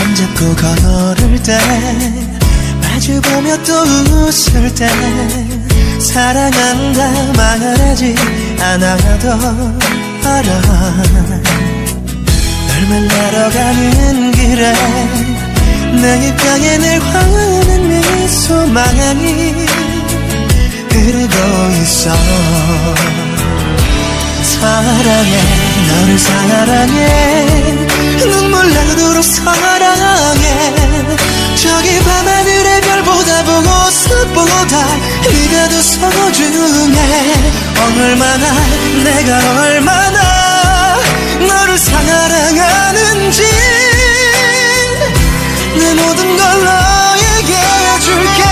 둘이 손잡고 걸을 때 마주보며 또 웃을 때 사랑한다 말하지 않아도 알아. 널 만나러 가는 길에 내 입장에 늘 화는 미소만이 흐르고 있어. 사랑해 너를 사랑해. 눈물 나 더 소중해 얼마나 내가 얼마나 너를 사랑하는지 내 모든 걸 너에게 줄게.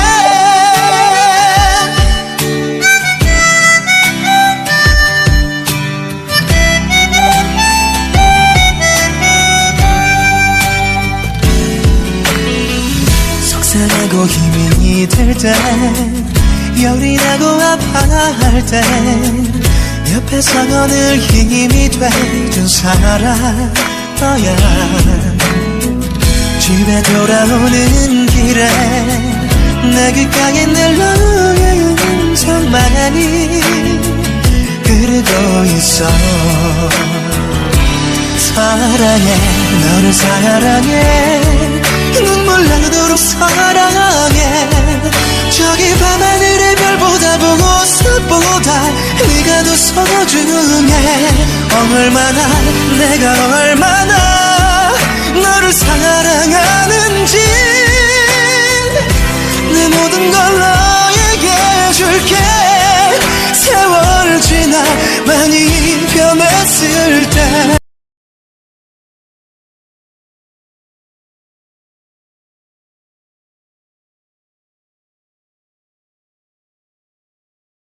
속상하고 힘이 들 때 열이 나고 아파할 때 옆에서 늘 힘이 돼준 사람 너야. 집에 돌아오는 길에 내 귓가에 늘 너의 음성만이 흐르고 있어. 사랑해 너를 사랑해. 눈물 더 소중해 얼마나 내가 얼마나 너를 사랑하는지 내 모든 걸 너에게 줄게